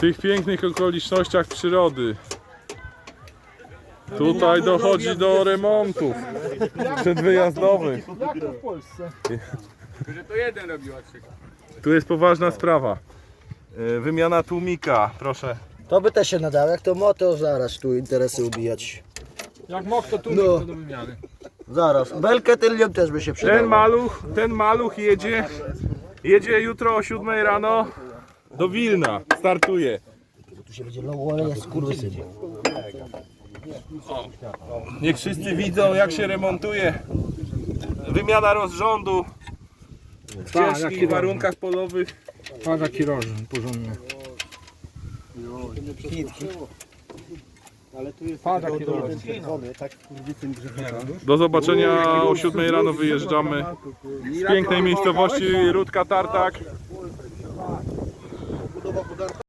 W tych pięknych okolicznościach przyrody. Tutaj dochodzi do remontów przedwyjazdowych. Jak to w Polsce? Że to jeden robił. Tu jest poważna sprawa. E, Wymiana tłumika, proszę. To by też się nadało, jak to moto zaraz tu interesy ubijać. Jak mógł to tu No. no. do wymiany. Zaraz. Belkę tylnią też by się przydał. Ten maluch, ten maluch jedzie, jedzie jutro o 7 rano do Wilna. Startuje. Tu się będzie loło, ale jest kurwysyn. Niech wszyscy widzą jak się remontuje. Wymiana rozrządu w jaki ciężkich warunkach polowych. Patrz jaki rożen porządny. Do zobaczenia o 7 rano wyjeżdżamy z pięknej miejscowości Rudka Tartak. kokudan